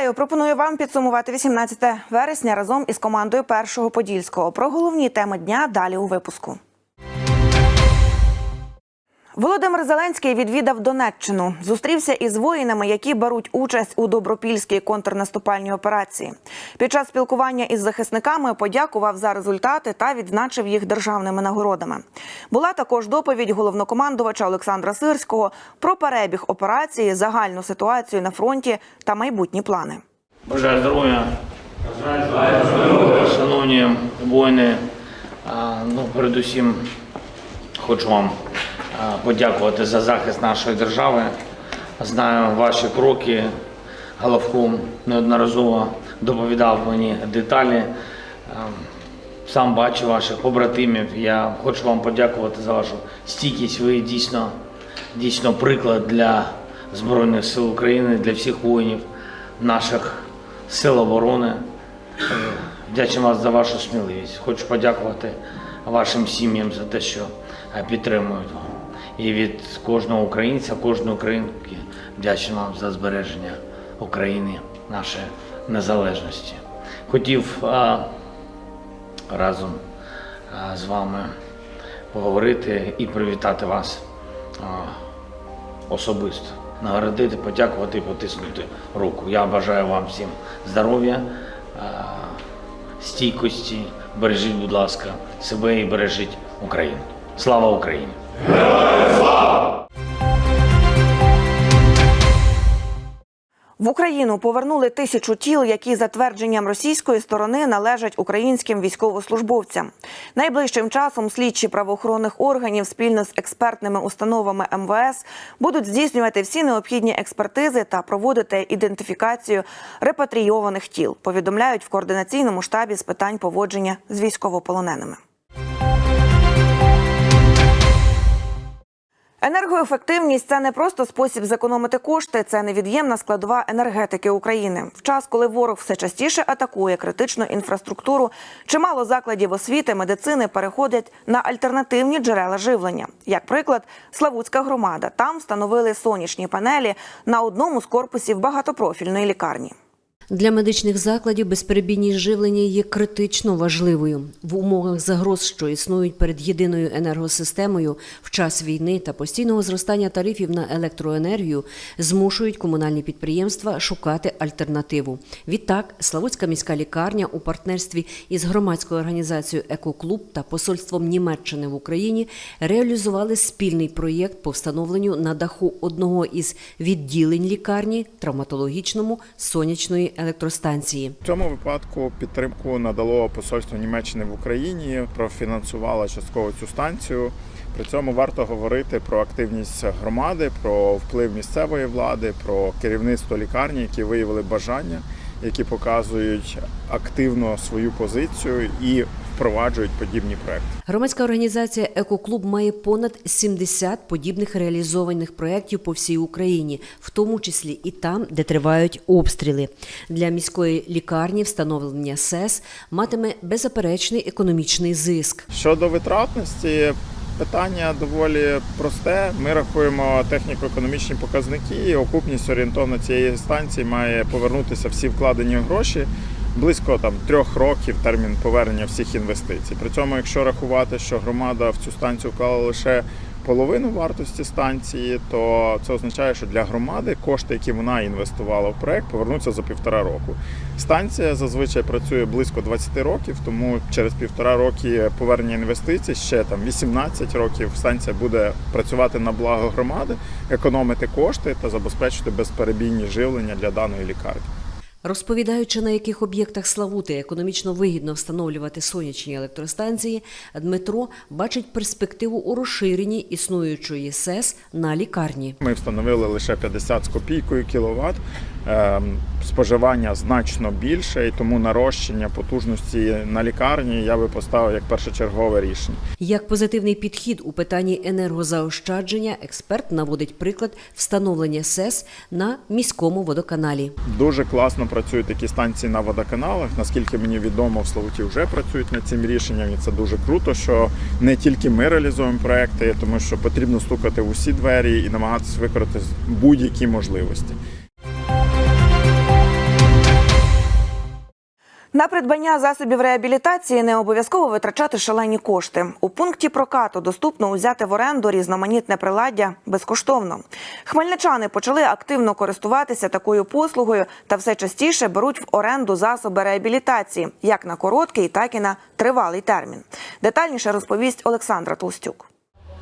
Вітаю! Пропоную вам підсумувати 18 вересня разом із командою першого подільського. Про головні теми дня далі у випуску. Володимир Зеленський відвідав Донеччину. Зустрівся із воїнами, які беруть участь у добропільській контрнаступальній операції. Під час спілкування із захисниками подякував за результати та відзначив їх державними нагородами. Була також доповідь головнокомандувача Олександра Сирського про перебіг операції, загальну ситуацію на фронті та майбутні плани. Бажаю здоров'я. Шановні воїни, ну, передусім хочу вам подякувати за захист нашої держави. Знаю ваші кроки. Головком неодноразово доповідав мені деталі. Сам бачу ваших побратимів. Я хочу вам подякувати за вашу стійкість. Ви дійсно, дійсно приклад для Збройних сил України, для всіх воїнів наших сил оборони. Е, вас за вашу сміливість. Хочу подякувати вашим сім'ям за те, що е, підтримують. І від кожного українця, кожної українки вдячний вам за збереження України, нашої незалежності. Хотів а, разом а, з вами поговорити і привітати вас а, особисто. Нагородити, подякувати і потиснути руку. Я бажаю вам всім здоров'я, стійкості. Бережіть, будь ласка, себе і бережіть Україну. Слава Україні! В Україну повернули тисячу тіл, які за твердженням російської сторони належать українським військовослужбовцям. Найближчим часом слідчі правоохоронних органів спільно з експертними установами МВС будуть здійснювати всі необхідні експертизи та проводити ідентифікацію репатрійованих тіл. Повідомляють в координаційному штабі з питань поводження з військовополоненими. Енергоефективність це не просто спосіб зекономити кошти, це невід'ємна складова енергетики України. В час, коли ворог все частіше атакує критичну інфраструктуру, чимало закладів освіти, медицини переходять на альтернативні джерела живлення. Як приклад, Славутська громада там встановили сонячні панелі на одному з корпусів багатопрофільної лікарні. Для медичних закладів безперебійність живлення є критично важливою в умовах загроз, що існують перед єдиною енергосистемою в час війни та постійного зростання тарифів на електроенергію, змушують комунальні підприємства шукати альтернативу. Відтак, Славутська міська лікарня у партнерстві із громадською організацією Екоклуб та посольством Німеччини в Україні реалізували спільний проєкт по встановленню на даху одного із відділень лікарні травматологічному сонячної електростанції. В цьому випадку підтримку надало посольство Німеччини в Україні, профінансувало частково цю станцію. При цьому варто говорити про активність громади, про вплив місцевої влади, про керівництво лікарні, які виявили бажання, які показують активно свою позицію і впроваджують подібні проекти. Громадська організація Екоклуб має понад 70 подібних реалізованих проєктів по всій Україні, в тому числі і там, де тривають обстріли. Для міської лікарні встановлення СЕС матиме беззаперечний економічний зиск. Щодо витратності, питання доволі просте. Ми рахуємо техніко-економічні показники. і Окупність орієнтовно цієї станції має повернутися всі вкладені гроші. Близько там трьох років термін повернення всіх інвестицій. При цьому, якщо рахувати, що громада в цю станцію вклала лише половину вартості станції, то це означає, що для громади кошти, які вона інвестувала в проект, повернуться за півтора року. Станція зазвичай працює близько 20 років, тому через півтора роки повернення інвестицій ще там 18 років станція буде працювати на благо громади, економити кошти та забезпечити безперебійні живлення для даної лікарні. Розповідаючи, на яких об'єктах Славути економічно вигідно встановлювати сонячні електростанції, Дмитро бачить перспективу у розширенні існуючої СЕС на лікарні. Ми встановили лише 50 з копійкою кіловат. Споживання значно більше, і тому нарощення потужності на лікарні я би поставив як першочергове рішення. Як позитивний підхід у питанні енергозаощадження, експерт наводить приклад встановлення СЕС на міському водоканалі. Дуже класно працюють такі станції на водоканалах. Наскільки мені відомо, в Славуті вже працюють над цим рішенням, і це дуже круто, що не тільки ми реалізуємо проекти, тому що потрібно стукати в усі двері і намагатися використати будь-які можливості. На придбання засобів реабілітації не обов'язково витрачати шалені кошти. У пункті прокату доступно узяти в оренду різноманітне приладдя безкоштовно. Хмельничани почали активно користуватися такою послугою та все частіше беруть в оренду засоби реабілітації як на короткий, так і на тривалий термін. Детальніше розповість Олександра Толстюк.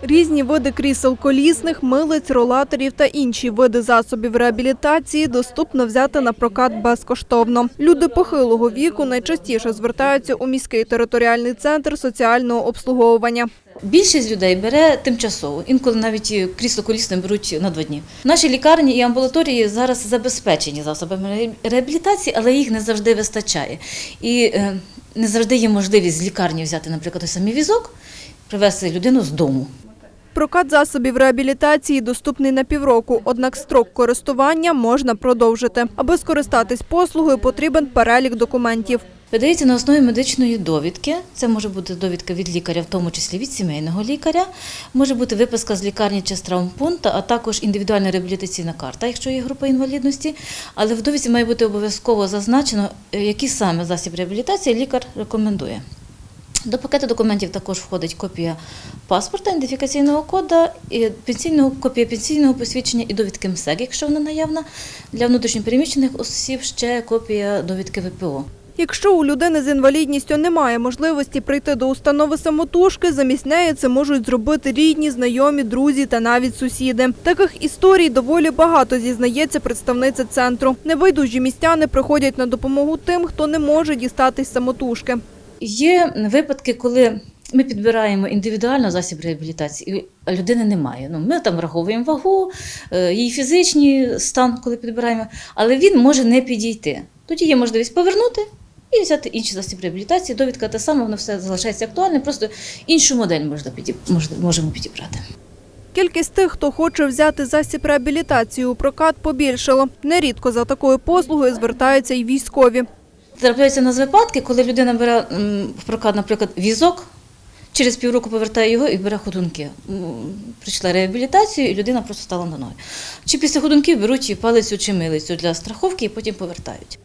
Різні види крісел колісних, милиць, ролаторів та інші види засобів реабілітації доступно взяти на прокат безкоштовно. Люди похилого віку найчастіше звертаються у міський територіальний центр соціального обслуговування. Більшість людей бере тимчасово, інколи навіть крісло колісне беруть на два дні. Наші лікарні і амбулаторії зараз забезпечені засобами реабілітації, але їх не завжди вистачає. І е, не завжди є можливість з лікарні взяти, наприклад, той самий візок, привезти людину з дому. Прокат засобів реабілітації доступний на півроку, однак строк користування можна продовжити. Аби скористатись послугою, потрібен перелік документів. Видається на основі медичної довідки. Це може бути довідка від лікаря, в тому числі від сімейного лікаря. Може бути виписка з лікарні чи з травмпункту, а також індивідуальна реабілітаційна карта, якщо є група інвалідності. Але в довідці має бути обов'язково зазначено, е, який саме засіб реабілітації лікар рекомендує. До пакету документів також входить копія паспорта, ідентифікаційного кода, і пенсійного, копія пенсійного посвідчення і довідки МСЕК, якщо вона наявна. Для внутрішньопереміщених осіб ще копія довідки ВПО. Якщо у людини з інвалідністю немає можливості прийти до установи самотужки, замість неї це можуть зробити рідні, знайомі, друзі та навіть сусіди. Таких історій доволі багато зізнається представниця центру. Небайдужі містяни приходять на допомогу тим, хто не може дістатись самотужки. Є випадки, коли ми підбираємо індивідуально засіб реабілітації, а людини немає. Ну, ми там враховуємо вагу, е, її фізичний стан, коли підбираємо, але він може не підійти. Тоді є можливість повернути і взяти інший засіб реабілітації. Довідка та сама, воно все залишається актуальним, просто іншу модель можна підіб... можемо підібрати. Кількість тих, хто хоче взяти засіб реабілітації у прокат, побільшало. Нерідко за такою послугою звертаються й військові. Трапляються у нас випадки, коли людина бере в прокат, наприклад, візок, через півроку повертає його і бере ходунки. Прийшла реабілітацію, і людина просто стала на ноги. Чи після ходунків беруть і палицю чи милицю для страховки і потім повертають.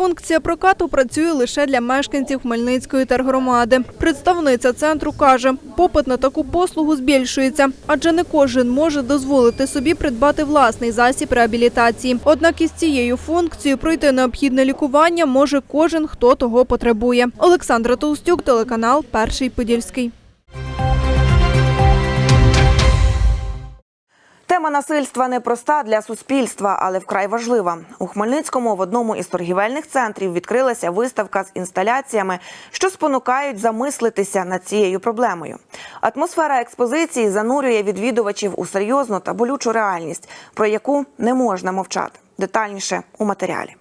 Функція прокату працює лише для мешканців Хмельницької тергромади. Представниця центру каже, попит на таку послугу збільшується, адже не кожен може дозволити собі придбати власний засіб реабілітації. Однак із цією функцією пройти необхідне лікування може кожен, хто того потребує. Олександра Толстюк, телеканал Перший Подільський. Тема насильства непроста для суспільства, але вкрай важлива. У Хмельницькому в одному із торгівельних центрів відкрилася виставка з інсталяціями, що спонукають замислитися над цією проблемою. Атмосфера експозиції занурює відвідувачів у серйозну та болючу реальність, про яку не можна мовчати. Детальніше у матеріалі.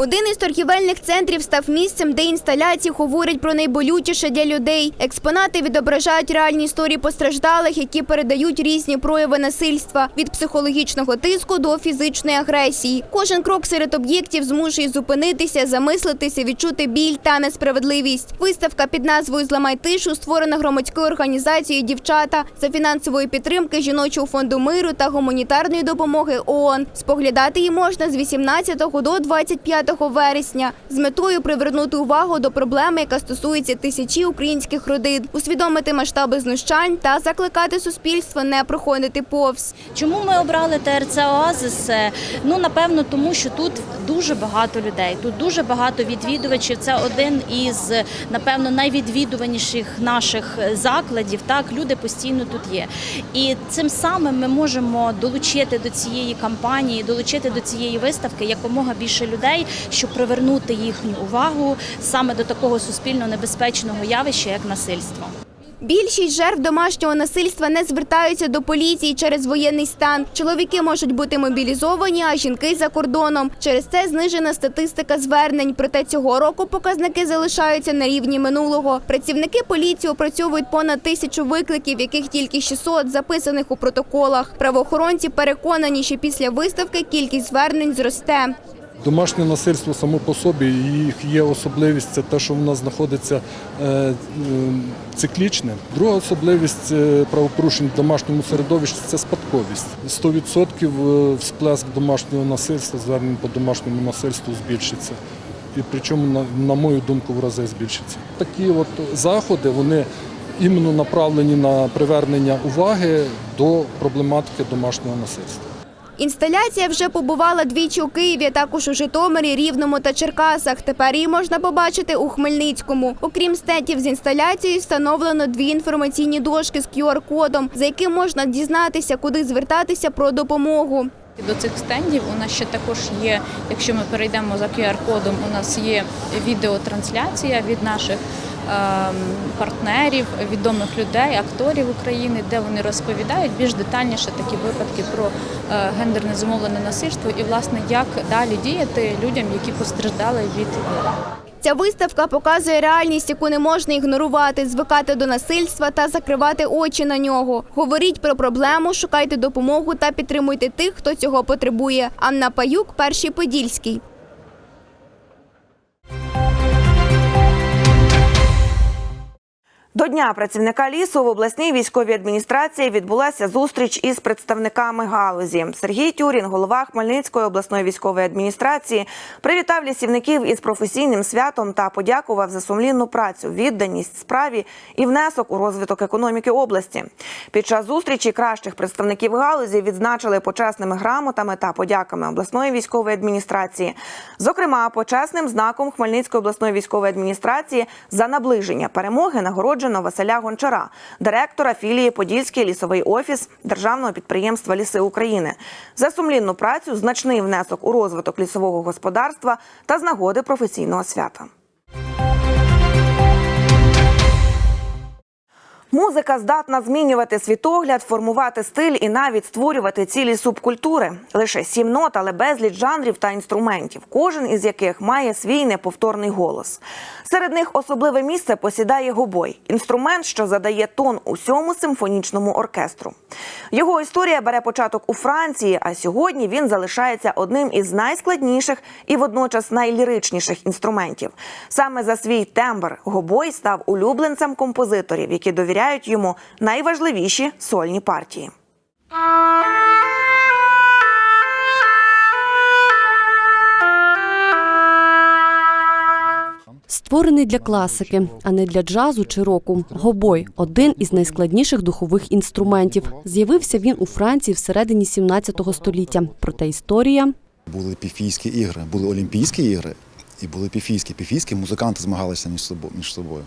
Один із торгівельних центрів став місцем, де інсталяції говорять про найболючіше для людей. Експонати відображають реальні історії постраждалих, які передають різні прояви насильства від психологічного тиску до фізичної агресії. Кожен крок серед об'єктів змушує зупинитися, замислитися, відчути біль та несправедливість. Виставка під назвою Зламай тишу створена громадською організацією Дівчата за фінансової підтримки жіночого фонду миру та гуманітарної допомоги ООН. Споглядати її можна з 18 до 25 вересня з метою привернути увагу до проблеми, яка стосується тисячі українських родин, усвідомити масштаби знущань та закликати суспільство не проходити повз. Чому ми обрали ТРЦ Оазис? Ну напевно, тому що тут дуже багато людей, тут дуже багато відвідувачів. Це один із напевно найвідвідуваніших наших закладів. Так, люди постійно тут є. І цим самим ми можемо долучити до цієї кампанії, долучити до цієї виставки якомога більше людей, щоб привернути їхню увагу саме до такого суспільно небезпечного явища, як насильство. Більшість жертв домашнього насильства не звертаються до поліції через воєнний стан. Чоловіки можуть бути мобілізовані, а жінки за кордоном. Через це знижена статистика звернень. Проте цього року показники залишаються на рівні минулого. Працівники поліції опрацьовують понад тисячу викликів, яких тільки 600 записаних у протоколах. Правоохоронці переконані, що після виставки кількість звернень зросте. Домашнє насильство само по собі, їх є особливість це те, що воно знаходиться е, е, циклічне. Друга особливість е, правопорушень в домашньому середовищі це спадковість. 100% всплеск домашнього насильства, звернень по домашньому насильству збільшиться. і причому, на мою думку, в рази збільшиться. Такі от заходи вони іменно направлені на привернення уваги до проблематики домашнього насильства. Інсталяція вже побувала двічі у Києві, також у Житомирі, Рівному та Черкасах. Тепер її можна побачити у Хмельницькому. Окрім стендів з інсталяцією, встановлено дві інформаційні дошки з QR-кодом, за яким можна дізнатися, куди звертатися про допомогу. До цих стендів у нас ще також є, якщо ми перейдемо за QR-кодом, у нас є відеотрансляція від наших партнерів, відомих людей, акторів України, де вони розповідають більш детальніше такі випадки про е, гендерне зумовлене насильство і, власне, як далі діяти людям, які постраждали від Ця виставка показує реальність, яку не можна ігнорувати, звикати до насильства та закривати очі на нього. Говоріть про проблему, шукайте допомогу та підтримуйте тих, хто цього потребує. Анна Паюк, перший подільський. Дня працівника лісу в обласній військовій адміністрації відбулася зустріч із представниками галузі. Сергій Тюрін, голова Хмельницької обласної військової адміністрації, привітав лісівників із професійним святом та подякував за сумлінну працю, відданість справі і внесок у розвиток економіки області. Під час зустрічі кращих представників галузі відзначили почесними грамотами та подяками обласної військової адміністрації. Зокрема, почесним знаком Хмельницької обласної військової адміністрації за наближення перемоги нагороджено Василя Гончара, директора філії Подільський лісовий офіс державного підприємства Ліси України, за сумлінну працю, значний внесок у розвиток лісового господарства та з нагоди професійного свята. Музика здатна змінювати світогляд, формувати стиль і навіть створювати цілі субкультури. Лише сім нот, але безліч жанрів та інструментів, кожен із яких має свій неповторний голос. Серед них особливе місце посідає гобой інструмент, що задає тон усьому симфонічному оркестру. Його історія бере початок у Франції, а сьогодні він залишається одним із найскладніших і водночас найліричніших інструментів. Саме за свій тембр гобой став улюбленцем композиторів, які довіряють йому найважливіші сольні партії. Створений для класики, а не для джазу чи року. Гобой один із найскладніших духових інструментів. З'явився він у Франції всередині 17 століття. Проте історія Були піфійські ігри, були Олімпійські ігри і були піфійські. Піфійські музиканти змагалися між собою. Між собою.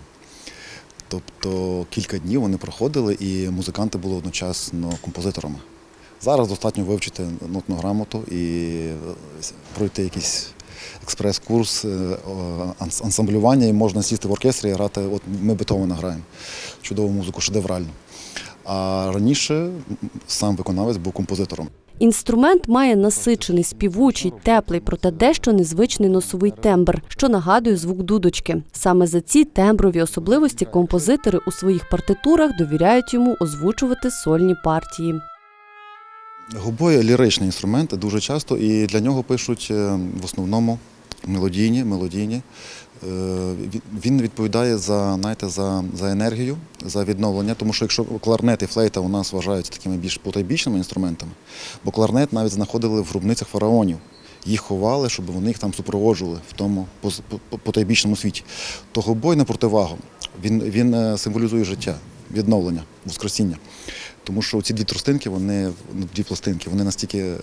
Тобто кілька днів вони проходили, і музиканти були одночасно композиторами. Зараз достатньо вивчити нотну грамоту і е, пройти якийсь експрес-курс е, ансамблювання, і можна сісти в оркестрі і грати. От ми Бетовена граємо. Чудову музику, шедевральну. А раніше сам виконавець був композитором. інструмент має насичений, співучий, теплий, проте дещо незвичний носовий тембр, що нагадує звук дудочки. Саме за ці темброві особливості композитори у своїх партитурах довіряють йому озвучувати сольні партії. Гобой ліричний інструмент дуже часто, і для нього пишуть е, в основному мелодійні. мелодійні. Е, він- відповідає за, знаєте, за, за енергію, за відновлення, тому що якщо кларнет і флейта у нас вважаються такими більш потайбічними інструментами, бо кларнет навіть знаходили в гробницях фараонів. Їх ховали, щоб вони їх там супроводжували в тому потайбічному світі. То гобой на противагу, він, він е, символізує життя, відновлення, воскресіння. Тому що ці дві тростинки, вони ну, дві пластинки, вони настільки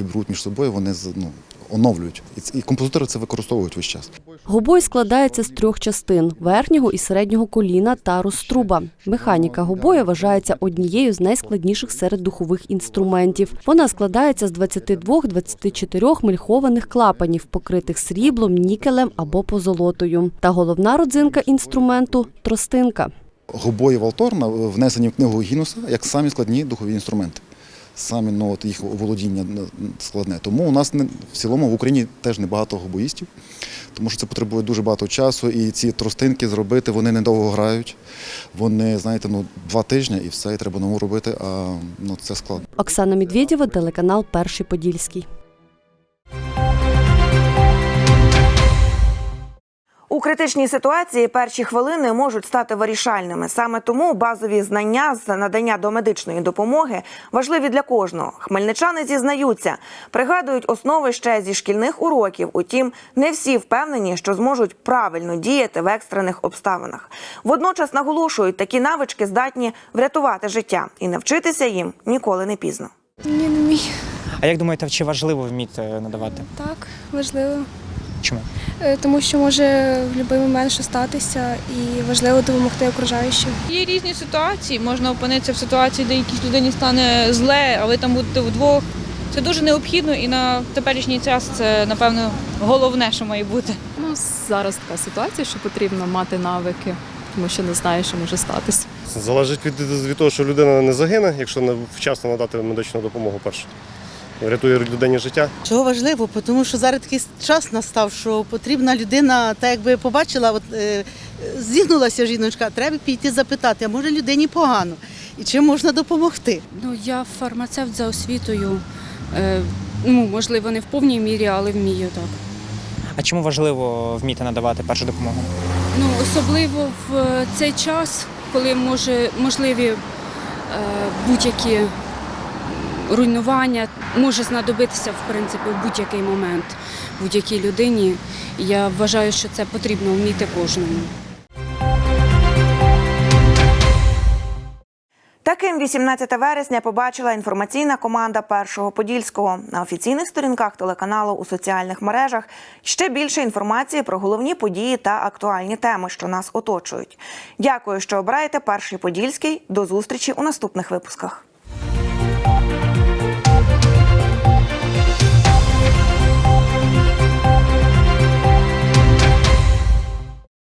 вібрують між собою, вони ну, оновлюють. І, композитори це використовують весь час. Гобой складається з трьох частин: верхнього і середнього коліна та розтруба. Механіка гобоя вважається однією з найскладніших серед духових інструментів. Вона складається з 22-24 мельхованих клапанів, покритих сріблом, нікелем або позолотою. Та головна родзинка інструменту тростинка. Гобої Валторна внесені в книгу Гінуса як самі складні духові інструменти. Самі ну, от їх володіння ну, складне. Тому у нас не, в цілому в Україні теж небагато гобоїстів, тому що це потребує дуже багато часу. І ці тростинки зробити вони недовго грають. Вони, знаєте, ну, два тижні і все, і треба нову робити, а ну, це складно. Оксана Медведєва, телеканал Перший Подільський. Критичній ситуації перші хвилини можуть стати вирішальними. Саме тому базові знання з надання домедичної допомоги важливі для кожного. Хмельничани зізнаються, пригадують основи ще зі шкільних уроків. Утім, не всі впевнені, що зможуть правильно діяти в екстрених обставинах. Водночас наголошують, такі навички здатні врятувати життя, і навчитися їм ніколи не пізно. Ні, не мій. А як думаєте, чи важливо вміти надавати? Так, важливо. Чому? Е, Тому що може в будь-який момент що статися і важливо допомогти окружаючим. Є різні ситуації. Можна опинитися в ситуації, де якійсь людині стане зле, а ви там будете вдвох. Це дуже необхідно і на теперішній час це, напевно, головне, що має бути. Ну, зараз така ситуація, що потрібно мати навики, тому що не знаєш, що може статися. Залежить від, від того, що людина не загине, якщо не вчасно надати медичну допомогу перше. Рятує людині життя. Чого важливо? Тому що зараз такий час настав, що потрібна людина, так якби побачила, от е, зігнулася жіночка, треба піти запитати, а може людині погано і чим можна допомогти. Ну, я фармацевт за освітою. Е, ну, можливо, не в повній мірі, але вмію так. А чому важливо вміти надавати першу допомогу? Ну, особливо в е, цей час, коли може, можливі е, будь-які руйнування, може знадобитися в принципі в будь-який момент будь-якій людині. Я вважаю, що це потрібно вміти кожному. Таким 18 вересня побачила інформаційна команда Першого Подільського на офіційних сторінках телеканалу у соціальних мережах. Ще більше інформації про головні події та актуальні теми, що нас оточують. Дякую, що обираєте Перший Подільський. До зустрічі у наступних випусках.